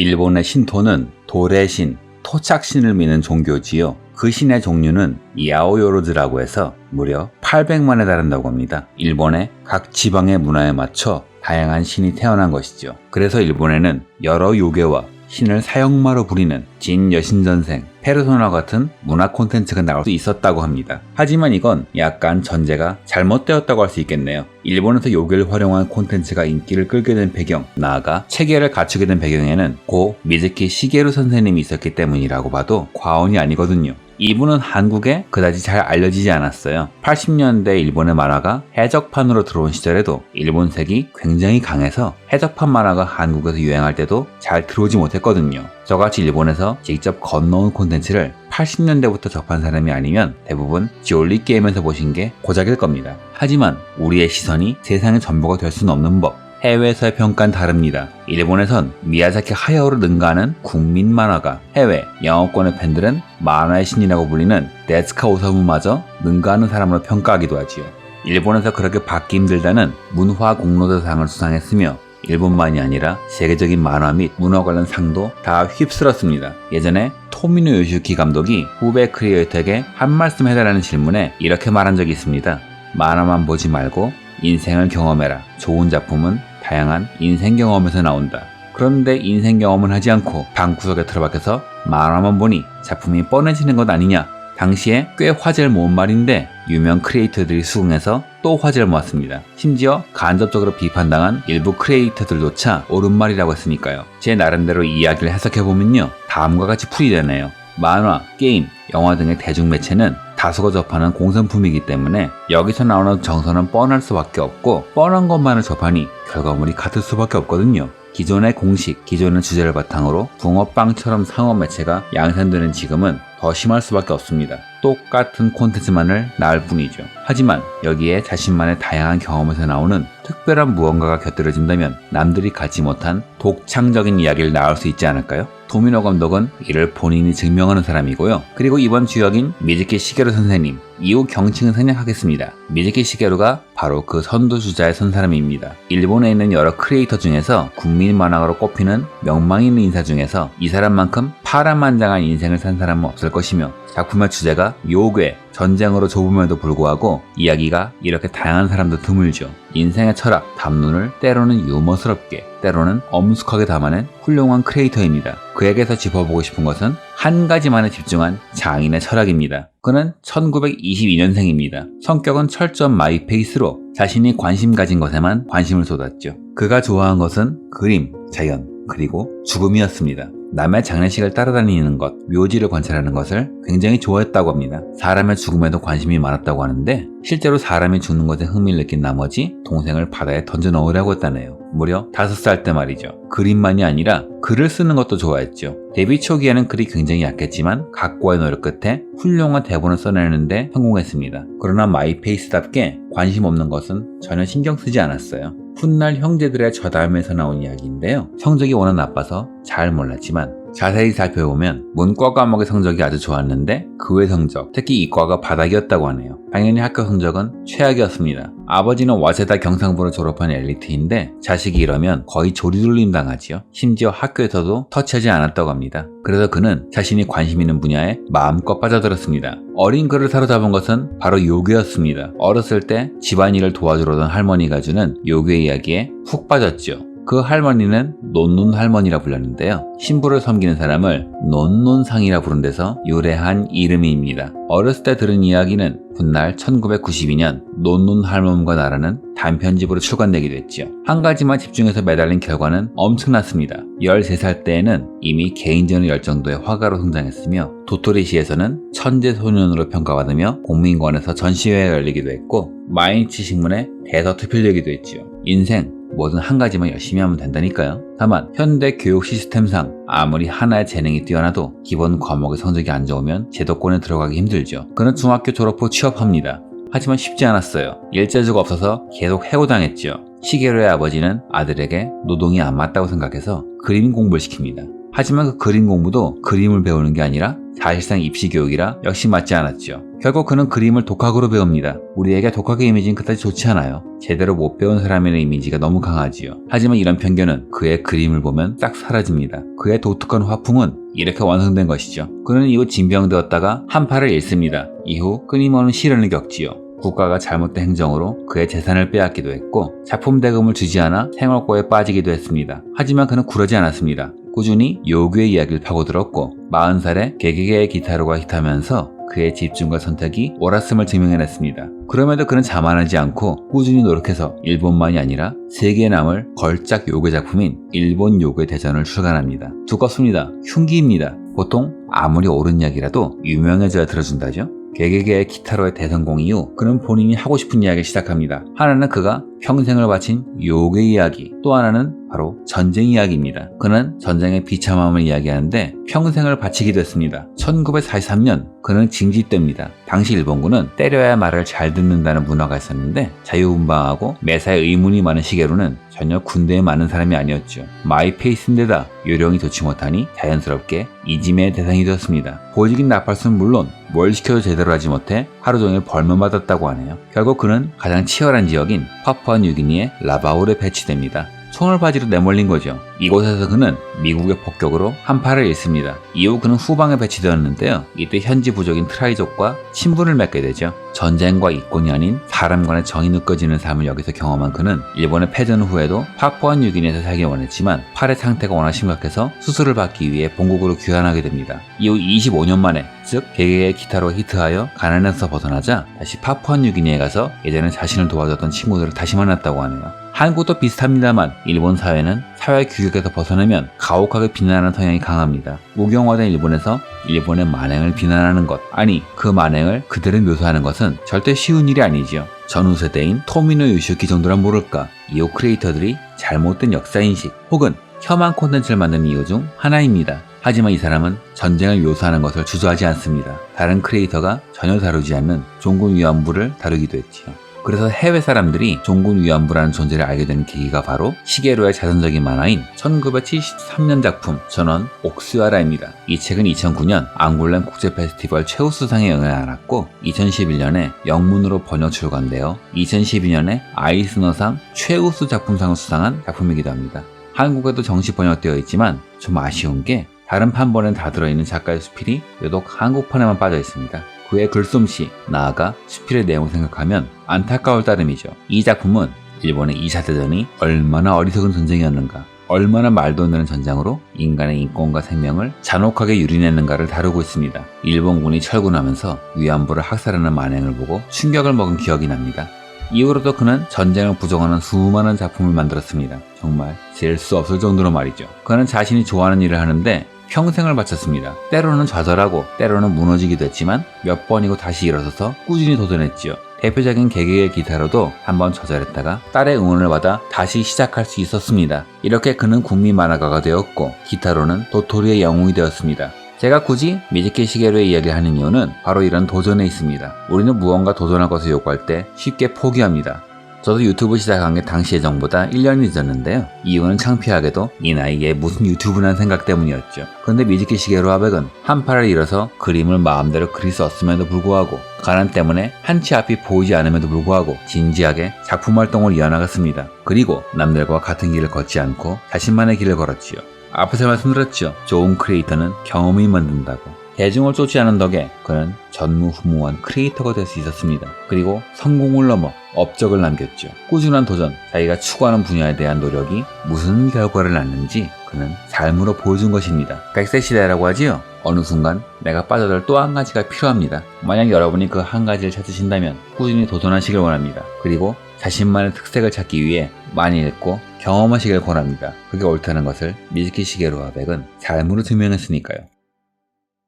일본의 신토는 돌의 신, 토착신을 믿는 종교지요. 그 신의 종류는 야오요로즈라고 해서 무려 800만에 달한다고 합니다. 일본의 각 지방의 문화에 맞춰 다양한 신이 태어난 것이죠. 그래서 일본에는 여러 요괴와 신을 사형마로 부리는 진 여신전생, 페르소나 같은 문화 콘텐츠가 나올 수 있었다고 합니다. 하지만 이건 약간 전제가 잘못되었다고 할 수 있겠네요. 일본에서 요괴를 활용한 콘텐츠가 인기를 끌게 된 배경, 나아가 체계를 갖추게 된 배경에는 고 미즈키 시게루 선생님이 있었기 때문이라고 봐도 과언이 아니거든요. 이분은 한국에 그다지 잘 알려지지 않았어요. 80년대 일본의 만화가 해적판으로 들어온 시절에도 일본색이 굉장히 강해서 해적판 만화가 한국에서 유행할 때도 잘 들어오지 못했거든요. 저같이 일본에서 직접 건너온 콘텐츠를 80년대부터 접한 사람이 아니면 대부분 지올리 게임에서 보신 게 고작일 겁니다. 하지만 우리의 시선이 세상의 전부가 될 수는 없는 법. 해외에서의 평가는 다릅니다. 일본에선 미야자키 하야오를 능가하는 국민 만화가, 해외 영어권의 팬들은 만화의 신이라고 불리는 데스카 오사무마저 능가하는 사람으로 평가하기도 하지요. 일본에서 그렇게 받기 힘들다는 문화 공로대상을 수상했으며 일본만이 아니라 세계적인 만화 및 문화 관련 상도 다 휩쓸었습니다. 예전에 토미노 요슈키 감독이 후배 크리에이터에게 한 말씀 해달라는 질문에 이렇게 말한 적이 있습니다. 만화만 보지 말고 인생을 경험해라. 좋은 작품은 다양한 인생 경험에서 나온다. 그런데 인생 경험은 하지 않고 방구석에 틀어박혀서 만화만 보니 작품이 뻔해지는 것 아니냐. 당시에 꽤 화제를 모은 말인데 유명 크리에이터들이 수긍해서 또 화제를 모았습니다. 심지어 간접적으로 비판당한 일부 크리에이터들조차 옳은 말이라고 했으니까요. 제 나름대로 이야기를 해석해보면요. 다음과 같이 풀이되네요. 만화, 게임, 영화 등의 대중매체는 다수가 접하는 공산품이기 때문에 여기서 나오는 정서는 뻔할 수밖에 없고 뻔한 것만을 접하니 결과물이 같을 수밖에 없거든요. 기존의 공식, 기존의 주제를 바탕으로 붕어빵처럼 상업 매체가 양산되는 지금은 더 심할 수밖에 없습니다. 똑같은 콘텐츠만을 낳을 뿐이죠. 하지만 여기에 자신만의 다양한 경험에서 나오는 특별한 무언가가 곁들여진다면 남들이 갖지 못한 독창적인 이야기를 낳을 수 있지 않을까요? 도미노 감독은 이를 본인이 증명하는 사람이고요. 그리고 이번 주역인 미즈키 시게루 선생님, 이후 경칭을 생략하겠습니다. 미즈키 시게루가 바로 그 선두주자의 선 사람입니다. 일본에 있는 여러 크리에이터 중에서 국민 만화가로 꼽히는 명망 있는 인사 중에서 이 사람만큼 파란만장한 인생을 산 사람은 없을 것이며 작품의 주제가 요괴, 전쟁으로 좁음에도 불구하고 이야기가 이렇게 다양한 사람도 드물죠. 인생의 철학, 담론을 때로는 유머스럽게, 때로는 엄숙하게 담아낸 훌륭한 크리에이터입니다. 그에게서 짚어보고 싶은 것은 한 가지만에 집중한 장인의 철학입니다. 그는 1922년생입니다. 성격은 철저한 마이페이스로 자신이 관심 가진 것에만 관심을 쏟았죠. 그가 좋아한 것은 그림, 자연, 그리고 죽음이었습니다. 남의 장례식을 따라다니는 것, 묘지를 관찰하는 것을 굉장히 좋아했다고 합니다. 사람의 죽음에도 관심이 많았다고 하는데 실제로 사람이 죽는 것에 흥미를 느낀 나머지 동생을 바다에 던져 넣으려고 했다네요. 무려 5살 때 말이죠. 그림만이 아니라 글을 쓰는 것도 좋아했죠. 데뷔 초기에는 글이 굉장히 약했지만 각고의 노력 끝에 훌륭한 대본을 써내는데 성공했습니다. 그러나 마이페이스답게 관심 없는 것은 전혀 신경 쓰지 않았어요. 훗날 형제들의 저담에서 나온 이야기인데요. 성적이 워낙 나빠서 잘 몰랐지만 자세히 살펴보면 문과 과목의 성적이 아주 좋았는데 그 외 성적, 특히 이과가 바닥이었다고 하네요. 당연히 학교 성적은 최악이었습니다. 아버지는 와세다 경상부를 졸업한 엘리트인데 자식이 이러면 거의 조리돌림 당하지요. 심지어 학교에서도 터치하지 않았다고 합니다. 그래서 그는 자신이 관심 있는 분야에 마음껏 빠져들었습니다. 어린 그를 사로잡은 것은 바로 요괴였습니다. 어렸을 때 집안일을 도와주러 던 할머니가 주는 요괴 이야기에 훅 빠졌죠. 그 할머니는 논논 할머니라 불렸는데요. 신부를 섬기는 사람을 논논상이라 부른 데서 유래한 이름입니다. 어렸을 때 들은 이야기는 훗날 1992년 논논 할멈과 나라는 단편집으로 출간되기도 했지요. 한 가지만 집중해서 매달린 결과는 엄청났습니다. 13살 때에는 이미 개인전을 열 정도의 화가로 성장했으며 도토리시에서는 천재 소년으로 평가받으며 공민관에서 전시회가 열리기도 했고 마이니치 신문에 대서투필되기도 했지요. 인생 뭐든 한 가지만 열심히 하면 된다니까요. 다만 현대 교육 시스템상 아무리 하나의 재능이 뛰어나도 기본 과목의 성적이 안 좋으면 제도권에 들어가기 힘들죠. 그는 중학교 졸업 후 취업합니다. 하지만 쉽지 않았어요. 일자주가 없어서 계속 해고당했죠. 시게로의 아버지는 아들에게 노동이 안 맞다고 생각해서 그림 공부를 시킵니다. 하지만 그 그림 공부도 그림을 배우는 게 아니라 사실상 입시 교육이라 역시 맞지 않았죠. 결국 그는 그림을 독학으로 배웁니다. 우리에게 독학의 이미지는 그다지 좋지 않아요. 제대로 못 배운 사람의 이미지가 너무 강하지요. 하지만 이런 편견은 그의 그림을 보면 딱 사라집니다. 그의 독특한 화풍은 이렇게 완성된 것이죠. 그는 이후 징병되었다가 한파를 잃습니다. 이후 끊임없는 시련을 겪지요. 국가가 잘못된 행정으로 그의 재산을 빼앗기도 했고 작품 대금을 주지 않아 생활고에 빠지기도 했습니다. 하지만 그는 굴하지 않았습니다. 꾸준히 요괴의 이야기를 파고들었고 40살에 개개개의 기타로가 히트하면서 그의 집중과 선택이 옳았음을 증명해냈습니다. 그럼에도 그는 자만하지 않고 꾸준히 노력해서 일본만이 아니라 세계에 남을 걸작 요괴 작품인 일본 요괴 대전을 출간합니다. 두껍습니다. 흉기입니다. 보통 아무리 옳은 이야기라도 유명해져야 들어준다죠. 개개개의 기타로의 대성공 이후 그는 본인이 하고 싶은 이야기를 시작합니다. 하나는 그가 평생을 바친 요괴 이야기, 또 하나는 바로 전쟁 이야기입니다. 그는 전쟁의 비참함을 이야기하는데 평생을 바치기도 했습니다. 1943년 그는 징집됩니다. 당시 일본군은 때려야 말을 잘 듣는다는 문화가 있었는데 자유분방하고 매사에 의문이 많은 시계로는 전혀 군대에 많은 사람이 아니었죠. 마이페이스인데다 요령이 좋지 못하니 자연스럽게 이짐의 대상이 되었습니다. 보직인 나팔수는 물론 뭘 시켜도 제대로 하지 못해 하루 종일 벌만 받았다고 하네요. 결국 그는 가장 치열한 지역인 파푸아 뉴기니의 라바울에 배치됩니다. 손을 바지로 내몰린 거죠. 이곳에서 그는 미국의 폭격으로 한파를 잃습니다. 이후 그는 후방에 배치되었는데요. 이때 현지 부족인 트라이족과 친분을 맺게 되죠. 전쟁과 이권이 아닌 사람 간의 정이 느껴지는 삶을 여기서 경험한 그는 일본의 패전 후에도 파푸아 뉴기니에서 살기 원했지만 팔의 상태가 워낙 심각해서 수술을 받기 위해 본국으로 귀환하게 됩니다. 이후 25년 만에 즉 개개의 기타로 히트하여 가난에서 벗어나자 다시 파푸아 뉴기니에 가서 예전에 자신을 도와줬던 친구들을 다시 만났다고 하네요. 한국도 비슷합니다만 일본 사회는 사회 규격에서 벗어나면 가혹하게 비난하는 성향이 강합니다. 무경화된 일본에서 일본의 만행을 비난하는 것 아니 그 만행을 그대로 묘사하는 것은 절대 쉬운 일이 아니지요. 전후 세대인 토미노 요시오키 정도란 모를까 이후 크리에이터들이 잘못된 역사인식 혹은 혐한 콘텐츠를 만드는 이유 중 하나입니다. 하지만 이 사람은 전쟁을 묘사하는 것을 주저하지 않습니다. 다른 크리에이터가 전혀 다루지 않는 종군 위안부를 다루기도 했지요. 그래서 해외 사람들이 종군 위안부라는 존재를 알게 된 계기가 바로 시게로의 자선적인 만화인 1973년 작품 전원 옥스와라입니다. 이 책은 2009년 앙골렘 국제 페스티벌 최우수상에 응해안았고 2011년에 영문으로 번역 출간되어 2012년에 아이스너상 최우수 작품상을 수상한 작품이기도 합니다. 한국에도 정식 번역되어 있지만 좀 아쉬운 게 다른 판본엔 다 들어있는 작가의 수필이 유독 한국판에만 빠져 있습니다. 그의 글솜씨, 나아가 수필의 내용을 생각하면 안타까울 따름이죠. 이 작품은 일본의 2차 대전이 얼마나 어리석은 전쟁이었는가, 얼마나 말도 안 되는 전장으로 인간의 인권과 생명을 잔혹하게 유린했는가를 다루고 있습니다. 일본군이 철군하면서 위안부를 학살하는 만행을 보고 충격을 먹은 기억이 납니다. 이후로도 그는 전쟁을 부정하는 수많은 작품을 만들었습니다. 정말 셀수 없을 정도로 말이죠. 그는 자신이 좋아하는 일을 하는데 평생을 바쳤습니다. 때로는 좌절하고 때로는 무너지기도 했지만 몇 번이고 다시 일어서서 꾸준히 도전했지요. 대표적인 개개의 기타로도 한번 좌절했다가 딸의 응원을 받아 다시 시작할 수 있었습니다. 이렇게 그는 국민 만화가가 되었고 기타로는 도토리의 영웅이 되었습니다. 제가 굳이 미즈키 시게루의 이야기를 하는 이유는 바로 이런 도전에 있습니다. 우리는 무언가 도전할 것을 요구할 때 쉽게 포기합니다. 저도 유튜브 시작한 게 당시 예정보다 1년이 늦었는데요. 이유는 창피하게도 이 나이에 무슨 유튜브란 생각 때문이었죠. 그런데 미즈키 시게루 아백은 한 팔을 잃어서 그림을 마음대로 그릴 수 없음에도 불구하고 가난 때문에 한치 앞이 보이지 않음에도 불구하고 진지하게 작품 활동을 이어나갔습니다. 그리고 남들과 같은 길을 걷지 않고 자신만의 길을 걸었지요. 앞에서 말씀드렸죠. 좋은 크리에이터는 경험이 만든다고. 대중을 쫓지 않은 덕에 그는 전무후무한 크리에이터가 될 수 있었습니다. 그리고 성공을 넘어 업적을 남겼죠. 꾸준한 도전, 자기가 추구하는 분야에 대한 노력이 무슨 결과를 낳는지 그는 삶으로 보여준 것입니다. 백세 시대라고 하지요. 어느 순간 내가 빠져들 또 한 가지가 필요합니다. 만약 여러분이 그 한 가지를 찾으신다면 꾸준히 도전하시길 원합니다. 그리고 자신만의 특색을 찾기 위해 많이 읽고 경험하시길 권합니다. 그게 옳다는 것을 미즈키 시게루 아백은 삶으로 증명했으니까요.